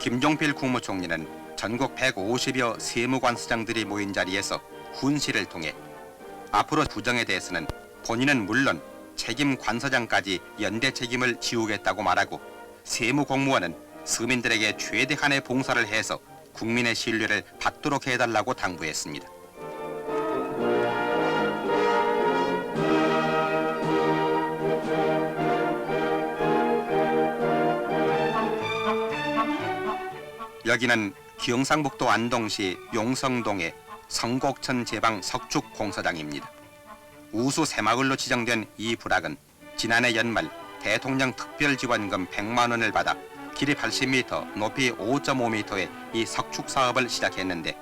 김종필 국무총리는 전국 150여 세무관서장들이 모인 자리에서 훈시를 통해 앞으로 구정에 대해서는 본인은 물론 책임 관서장까지 연대 책임을 지우겠다고 말하고 세무 공무원은 서민들에게 최대한의 봉사를 해서 국민의 신뢰를 받도록 해달라고 당부했습니다. 여기는 경상북도 안동시 용성동의 성곡천 제방 석축 공사장입니다. 우수 새마을로 지정된 이 부락은 지난해 연말 대통령 특별지원금 100만 원을 받아 길이 80m, 높이 5.5m의 이 석축 사업을 시작했는데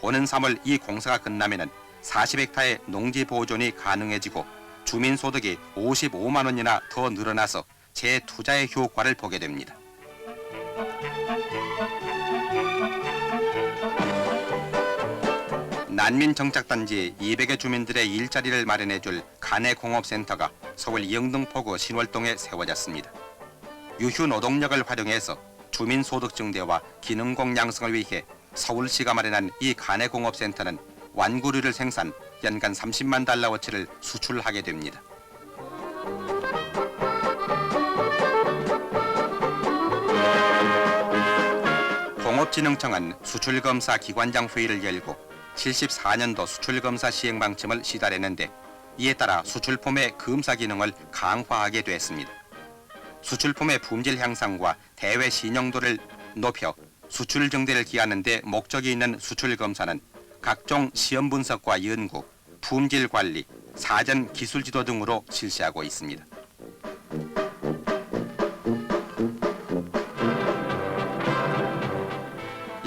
오는 3월 이 공사가 끝나면은 40헥타의 농지 보존이 가능해지고 주민 소득이 55만 원이나 더 늘어나서 재투자의 효과를 보게 됩니다. 난민 정착단지 200의 주민들의 일자리를 마련해줄 간해공업센터가 서울 영등포구 신월동에 세워졌습니다. 유휴 노동력을 활용해서 주민 소득 증대와 기능공 양성을 위해 서울시가 마련한 이 간해공업센터는 완구류를 생산 연간 30만 달러어치를 수출하게 됩니다. 공업진흥청은 수출검사 기관장 회의를 열고 74년도 수출검사 시행 방침을 시달했는데 이에 따라 수출품의 검사 기능을 강화하게 됐습니다. 수출품의 품질 향상과 대외 신용도를 높여 수출 증대를 기하는 데 목적이 있는 수출 검사는 각종 시험 분석과 연구, 품질 관리, 사전 기술 지도 등으로 실시하고 있습니다.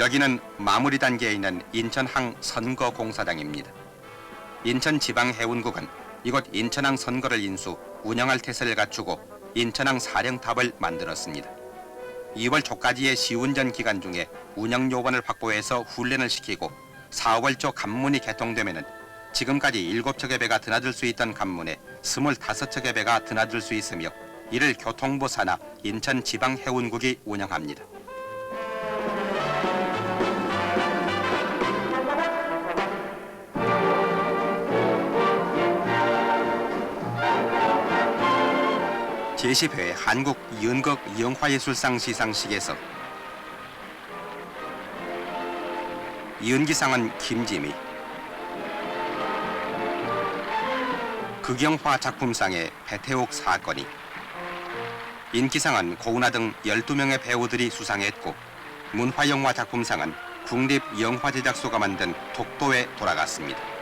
여기는 마무리 단계에 있는 인천항 선거공사장입니다. 인천지방해운국은 이곳 인천항 선거를 인수, 운영할 태세를 갖추고 인천항 사령탑을 만들었습니다. 2월 초까지의 시운전 기간 중에 운영 요원을 확보해서 훈련을 시키고 4월 초 간문이 개통되면 지금까지 7척의 배가 드나들 수 있던 간문에 25척의 배가 드나들 수 있으며 이를 교통부 산하 인천지방해운국이 운영합니다. 제10회 한국 연극 영화예술상 시상식에서 연기상은 김지미 극영화 작품상의 배태옥 사건이 인기상은 고은하 등 12명의 배우들이 수상했고 문화영화 작품상은 국립영화제작소가 만든 독도에 돌아갔습니다.